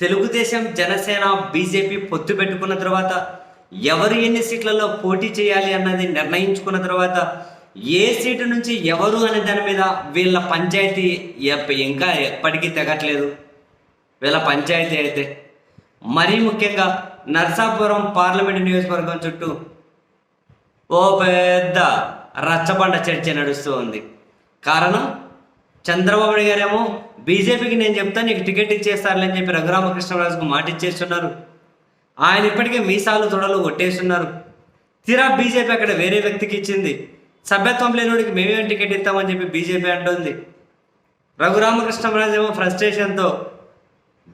Telugu Desam Janasena BJP పొత్తు పెట్టుకున్న తర్వాత ఎవరు ఎన్ని సీట్లలో పోటీ చేయాలి అన్నది నిర్ణయించుకున్న తర్వాత ఏ సీటు నుంచి ఎవరు అనే దాని మీద వీళ్ళ పంచాయతీ ఇంకా ఎప్పటికీ తెగట్లేదు. వీళ్ళ పంచాయతీ అయితే మరీ ముఖ్యంగా నర్సాపురం పార్లమెంట్ నియోజకవర్గం చుట్టూ ఓ పెద్ద రచ్చబండ చర్చ నడుస్తూ ఉంది. కారణం చంద్రబాబు గారేమో బీజేపీకి నేను చెప్తా నీకు టికెట్ ఇచ్చేస్తారులే అని చెప్పి రఘురామకృష్ణరాజుకు మాట ఇచ్చేస్తున్నారు ఆయన ఇప్పటికే మీసాలు తొడలు కొట్టేస్తున్నారు. తీరా బీజేపీ అక్కడ వేరే వ్యక్తికి ఇచ్చింది. సభ్యత్వం లేనివాడికి మేమేం టికెట్ ఇస్తామని చెప్పి బీజేపీ అంటుంది. రఘురామకృష్ణరాజు ఏమో ఫ్రస్ట్రేషన్తో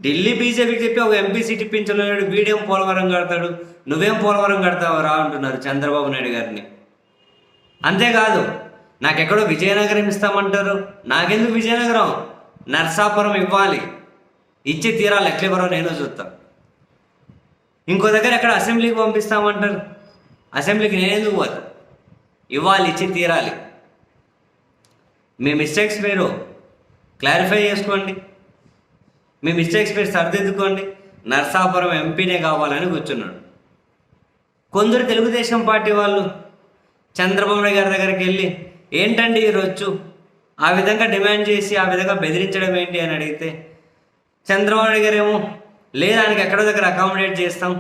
ఢిల్లీ బీజేపీకి చెప్పి ఒక ఎంపీ సీట్ ఇప్పించలేడు వీడేం పోలవరం కడతాడు నువ్వేం పోలవరం కడతావు రా అంటున్నారు చంద్రబాబు నాయుడు గారిని. అంతేకాదు నాకెక్కడో విజయనగరం ఇస్తామంటారు. నాకెందుకు విజయనగరం? నర్సాపురం ఇవ్వాలి. ఇచ్చి తీరాలి ఎట్లెవరో నేను చూస్తా ఇంకో దగ్గర ఎక్కడ అసెంబ్లీకి పంపిస్తామంటారు? అసెంబ్లీకి నేనెందుకు పోతా? ఇవ్వాలి ఇచ్చి తీరాలి. మీ మిస్టేక్స్ మీరు క్లారిఫై చేసుకోండి. మీ మిస్టేక్స్ మీరు సరిదిద్దుకోండి. నర్సాపురం ఎంపీనే కావాలని కూర్చున్నాడు. కొందరు తెలుగుదేశం పార్టీ వాళ్ళు చంద్రబాబు నాయుడు గారి దగ్గరికి వెళ్ళి ఏంటండి ఈరోజు రొచ్చు ఆ విధంగా డిమాండ్ చేసి ఆ విధంగా బెదిరించడం ఏంటి అని అడిగితే చంద్రబాబు గారు ఏమో లేదు ఆయనకి ఎక్కడో దగ్గర అకామిడేట్ చేస్తాం.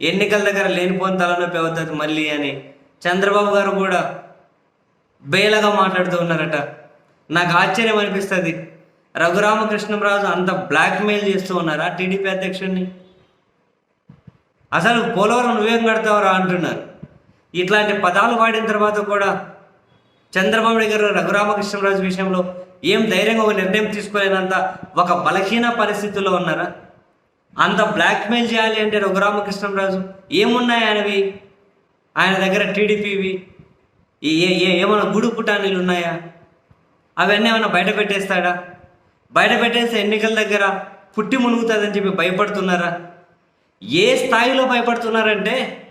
ఎన్నికల దగ్గర లేనిపోని తలనొప్పి అవుతుంది మళ్ళీ అని చంద్రబాబు గారు కూడా బేలగా మాట్లాడుతూ ఉన్నారట. నాకు ఆశ్చర్యం అనిపిస్తుంది. రఘురామకృష్ణరాజు అంత బ్లాక్మెయిల్ చేస్తూ ఉన్నారా టీడీపీ అధ్యక్షుడిని అసలు పోలవరం నువ్వేం కడతావురా అంటున్నారు. ఇట్లాంటి పదాలు వాడిన తర్వాత కూడా చంద్రబాబు నాయుడు గారు రఘురామకృష్ణరాజు విషయంలో ఏం ధైర్యంగా ఒక నిర్ణయం తీసుకోలేనంత ఒక బలహీన పరిస్థితుల్లో ఉన్నారా? అంత బ్లాక్మెయిల్ చేయాలి అంటే రఘురామకృష్ణరాజు ఏమున్నాయి ఆయనవి? ఆయన దగ్గర టీడీపీవి ఏ ఏ- ఏమైనా గుడు పుటానీలు ఉన్నాయా? అవన్నీ ఏమైనా బయట పెట్టేస్తాడా? బయట పెట్టేస్తే ఎన్నికల దగ్గర పుట్టి మునుగుతుందని చెప్పి భయపడుతున్నారా? ఏ స్థాయిలో భయపడుతున్నారంటే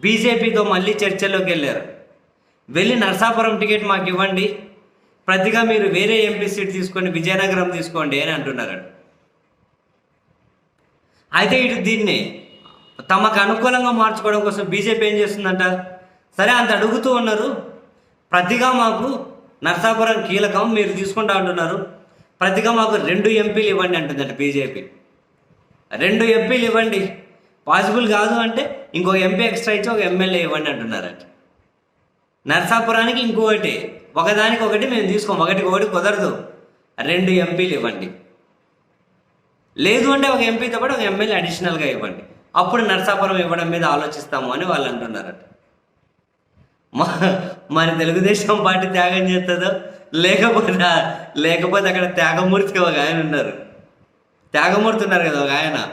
బీజేపీతో మళ్ళీ చర్చల్లోకి వెళ్ళారు. వెళ్ళి నర్సాపురం టికెట్ మాకు ఇవ్వండి. ప్రతిగా మీరు వేరే ఎంపీ సీట్ తీసుకొని విజయనగరం తీసుకోండి అని అంటున్నారు అయితే ఇటు దీన్ని తమకు అనుకూలంగా మార్చుకోవడం కోసం బీజేపీ ఏం చేస్తుందంట? సరే అంత అడుగుతూ ఉన్నారు. ప్రతిగా మాకు నర్సాపురం కీలకం మీరు తీసుకుంటా అంటున్నారు. ప్రతిగా మాకు రెండు ఎంపీలు ఇవ్వండి అంటుందంట బీజేపీ. రెండు ఎంపీలు ఇవ్వండి. పాసిబుల్ కాదు అంటే ఇంకో ఎంపీ ఎక్స్ట్రా ఇచ్చి ఒక ఎమ్మెల్యే ఇవ్వండి అంటున్నారంట. నర్సాపురానికి ఇంకొకటి ఒకదానికి ఒకటి మేము తీసుకోం ఒకటికి ఒకటి కుదరదు. రెండు ఎంపీలు ఇవ్వండి. లేదు అంటే ఒక ఎంపీతో పాటు ఒక ఎమ్మెల్యే అడిషనల్గా ఇవ్వండి. అప్పుడు నర్సాపురం ఇవ్వడం మీద ఆలోచిస్తాము అని వాళ్ళు అంటున్నారట. మరి తెలుగుదేశం పార్టీ త్యాగం చేస్తుందో? లేకపోతే లేకపోతే అక్కడ త్యాగమూర్తి ఒక ఆయన ఉన్నారు. త్యాగమూర్తి ఉన్నారు కదా ఒక ఆయన.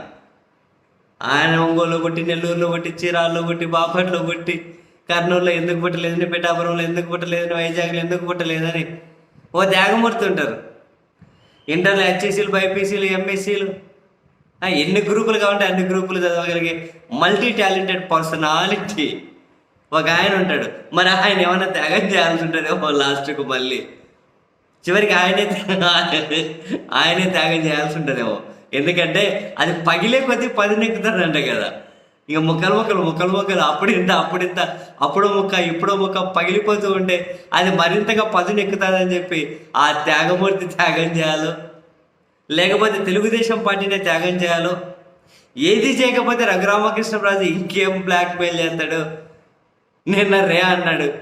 ఆయన ఒంగోలు కొట్టి నెల్లూరులో కొట్టి చీరాల్లో కొట్టి బాపట్లో కొట్టి కర్నూలులో ఎందుకు పుట్టలేదని పిఠాపురంలో ఎందుకు పుట్టలేదని వైజాగ్లో ఎందుకు పుట్టలేదని ఓ త్యాగమూర్తి ఇంటర్లో హెచ్ఎస్సీలు బైపీసీలు ఎంఎస్సీలు. ఎన్ని గ్రూపులు కావాలంటే అన్ని గ్రూపులు చదవగలిగే మల్టీ టాలెంటెడ్ పర్సనాలిటీ. ఒక ఆయన ఉంటాడు. మరి ఆయన ఏమైనా త్యాగం చేయాల్సి ఉంటుందేమో లాస్ట్కు మళ్ళీ. చివరికి ఆయనే ఆయనే త్యాగం చేయాల్సి ఉంటుందేమో. ఎందుకంటే అది పగిలే కొద్దీ పది నెక్కుతాడంట కదా. ఇక ముక్కలు ముక్కలు ముక్కలు ముక్కలు అప్పుడు ఇంత అప్పుడు ఇంత అప్పుడు ముక్క ఇప్పుడు ముక్క పగిలిపోతూ ఉంటే అది మరింతగా పదునెక్కుతుందని చెప్పి ఆ త్యాగమూర్తి త్యాగం చేయాలో? లేకపోతే తెలుగుదేశం పార్టీనే త్యాగం చేయాలో? ఏది చేయకపోతే రఘురామకృష్ణరాజు ఇంకేం బ్లాక్మెయిల్ చేస్తాడు? నిన్న రే అన్నాడు.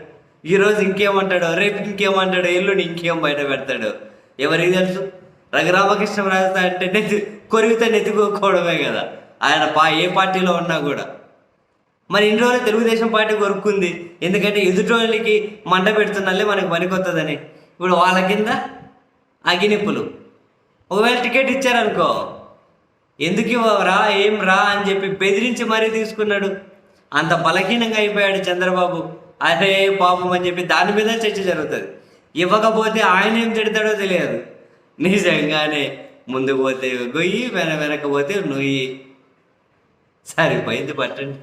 ఈరోజు ఇంకేమంటాడు? రేపు ఇంకేమంటాడు? ఎల్లుండి ఇంకేం బయట పెడతాడు? ఎవరికి తెలుసు? రఘురామకృష్ణరాజు అంటే నెత్తి కొరిగితే నెత్తుకోవడమే కదా. ఆయన పా ఏ పార్టీలో ఉన్నా కూడా. మరి ఇన్ని రోజులు తెలుగుదేశం పార్టీ కొరుక్కుంది. ఎందుకంటే ఎదుటోళ్ళకి మంట పెడుతున్నాలే మనకి పనికొస్తుందని ఇప్పుడు వాళ్ళ కింద అగినిప్పులు ఒకవేళ టికెట్ ఇచ్చారనుకో. ఎందుకు ఇవ్వరా ఏం రా అని చెప్పి బెదిరించి మరీ తీసుకున్నాడు. అంత బలహీనంగా అయిపోయాడు చంద్రబాబు. అరే పాపం అని చెప్పి దాని మీద చర్చ జరుగుతుంది. ఇవ్వకపోతే ఆయన ఏం తిడతాడో తెలియదు. నిజంగానే ముందుకు పోతే గొయ్యి వెన వెనకపోతే నుయ్యి. சார் பயந்து பட்டன்